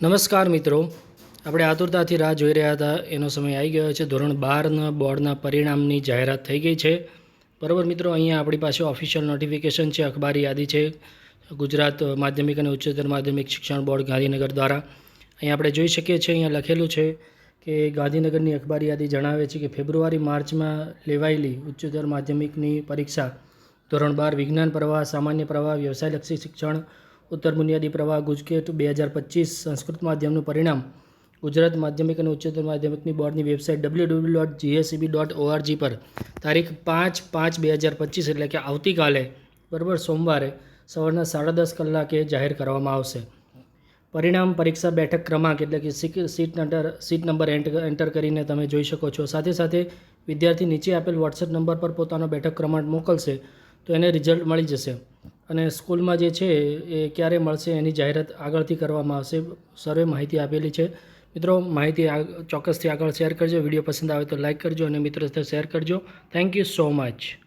નમસ્કાર મિત્રો. આપણે આતુરતાથી રાહ જોઈ રહ્યા હતા. એનો સમય આવી ગયો છે. ધોરણ બારના બોર્ડના પરિણામની જાહેરાત થઈ ગઈ છે. બરાબર મિત્રો, અહીંયા આપણી પાસે ઓફિશિયલ નોટિફિકેશન છે. અખબારી યાદી છે. ગુજરાત માધ્યમિક અને ઉચ્ચતર માધ્યમિક શિક્ષણ બોર્ડ ગાંધીનગર દ્વારા. અહીંયા આપણે જોઈ શકીએ છીએ, અહીંયા લખેલું છે કે ગાંધીનગરની અખબારી યાદી જણાવે છે કે ફેબ્રુઆરી માર્ચમાં લેવાયેલી ઉચ્ચતર માધ્યમિકની પરીક્ષા ધોરણ બાર વિજ્ઞાન પ્રવાહ, સામાન્ય પ્રવાહ, વ્યવસાયલક્ષી શિક્ષણ ઉત્તર બુનિયાદી પ્રવાહ ગુજકેટ બે હજાર પચીસ સંસ્કૃત માધ્યમનું પરિણામ. ગુજરાત માધ્યમિક અને ઉચ્ચતર માધ્યમિકની બોર્ડની website W W dot GSEB dot ORG પર તારીખ પાંચ પાંચ બે હજાર પચીસ એટલે કે આવતીકાલે, બરાબર સોમવારે, સવારના સાડા દસ કલાકે જાહેર કરવામાં આવશે. પરિણામ પરીક્ષા બેઠક ક્રમાંક એટલે કે સીટ નંબર સીટ નંબર એન્ટ- એન્ટર કરીને તમે જોઈ શકો છો. સાથે સાથે વિદ્યાર્થી નીચે આપેલ વોટ્સએપ નંબર પર પોતાનો બેઠક ક્રમાંક મોકલશે, તો એને રિઝલ્ટ મળી જશે. અને સ્કૂલમાં જે છે એ ક્યારે મળશે એની જાહેરાત આગળથી કરવામાં આવશે. સર્વે માહિતી આપેલી છે. મિત્રો, માહિતી ચોક્કસથી આગળ શેર કરજો. વીડિયો પસંદ આવે તો લાઇક કરજો અને મિત્રો સાથે શેર કરજો. Thank you so much